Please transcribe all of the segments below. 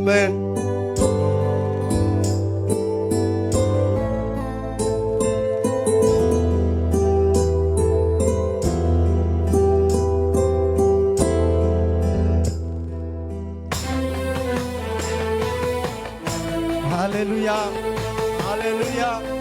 men. Hallelujah. Hallelujah.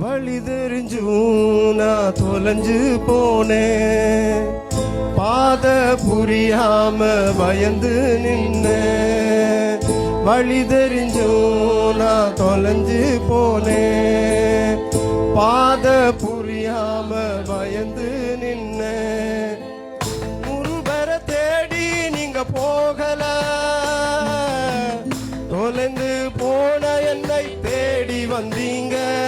வழி தெரிஞ்சும் நான் தொலைஞ்சு போனேன். பாத புரியாம பயந்து நின்னேன். வழி தெரிஞ்சும் நான் தொலைஞ்சு போனேன். பாத புரியாம பயந்து நின்னேன். முருகரை தேடி நீங்க போகல. தொலைந்து போன என்னை தேடி வந்தீங்க.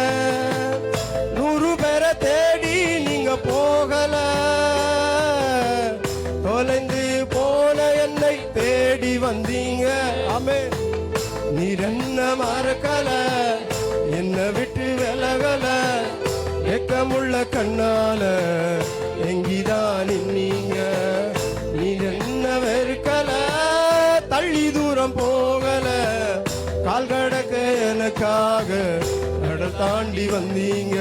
போன என்னை தேடி வந்தீங்க. ஆமே நீர் என்ன மறக்கல என்ன விட்டு விலகல. ஏக்கமுள்ள கண்ணால எங்கிதான் நின்னீங்க? நீர் என்ன வெறுக்கல தள்ளி தூரம் போகல. கால் கடக்க எனக்காக கடல் தாண்டி வந்தீங்க.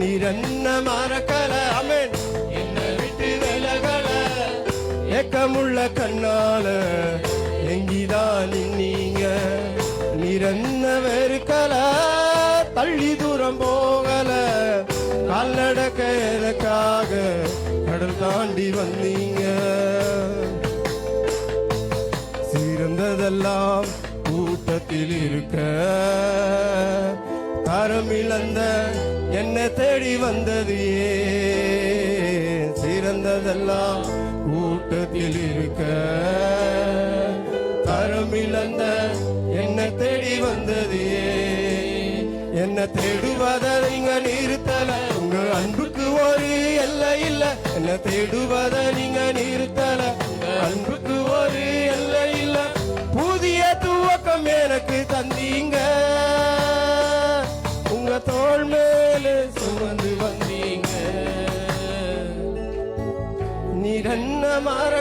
நீர் என்ன மறக்கல அமேன் ஏக்கமுள்ள கண்ணால எங்கிதான் நீங்க நீர் வெறுக்கல தள்ளி தூரம் போகல. கால்நடக்க எனக்காக கடல் தாண்டி வந்தீங்க. சிறந்ததெல்லாம் கூட்டத்தில் இருக்க. தரமிழந்த இழந்த என்ன தேடி வந்தது ஏன்? சிறந்ததெல்லாம் கூட்டத்தில் இருக்க தரம் இழந்த என்ன தேடி வந்தது என்ன தேடுவத நீங்க நிறுத்தல. உங்க அன்புக்கு ஒரு எல்லை இல்ல. என்ன தேடுவத நீங்க நிறுத்தல. உங்க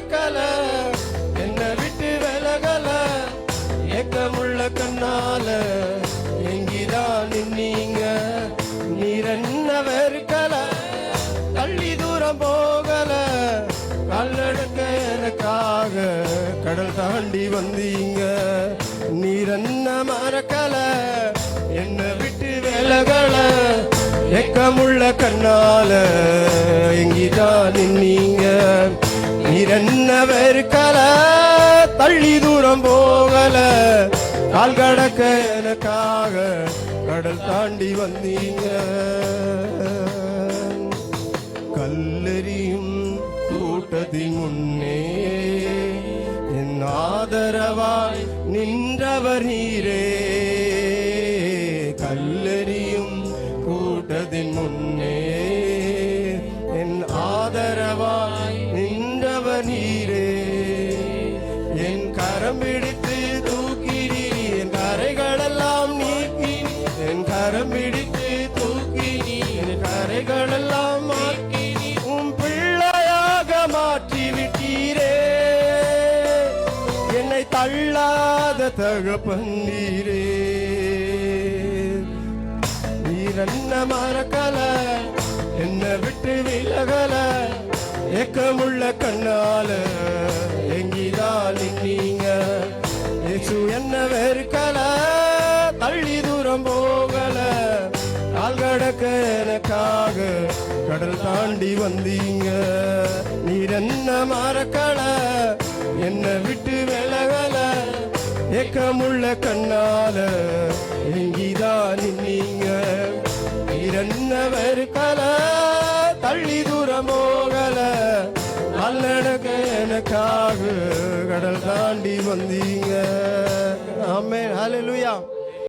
மறக்கல என்ன விட்டு விலகல ஏக்கமுள்ள கண்ணால. எங்கிதான் நின்னீங்க? நீரென்ன வெறுக்கல தள்ளி தூரம் போகல. கல்லடக்க எனக்காக கடல் தாண்டி வந்தீங்க. நீரென்ன மறக்கல என்ன விட்டு விலகல. ஏக்கமுள்ள கண்ணால எங்கிதான் நின்னீங்க? நீர் கல தள்ளி தூரம் போகல. கால் கடக்க எனக்காக கடல் தாண்டி வந்தீங்க. கல்லெறியும் கூட்டத்தின் முன்னே என் ஆதரவாய் நின்றவர் நீரே. கரம் பிடித்து தூக்கினி என் கரைகளெல்லாம் நீக்கி என் கரம் பிடித்து தூக்கினி என் கரைகளெல்லாம் மாற்றி உன் பிள்ளையாக மாற்றி விட்டீரே என்னை தள்ளாத தகப்பன்னீரே நீரன்ன மறக்கல என்ன விட்டு விலகல ஏக்கமுள்ள கண்ணால. எங்கிதான் நீங்க. இயேசு என்ன வெறுக்கல தள்ளி தூரம் போகல. கால் கடக்க எனக்காக கடல் தாண்டி வந்தீங்க. நீர் என்ன மறக்கல என்ன விட்டு விலகல. ஏக்கமுள்ள கண்ணால எங்கிதான் நின்னீங்க. இரண்டவர் கல தள்ளி எனக்காக கடல் தாண்டி வந்தீங்க. ஆமே ஹalleluya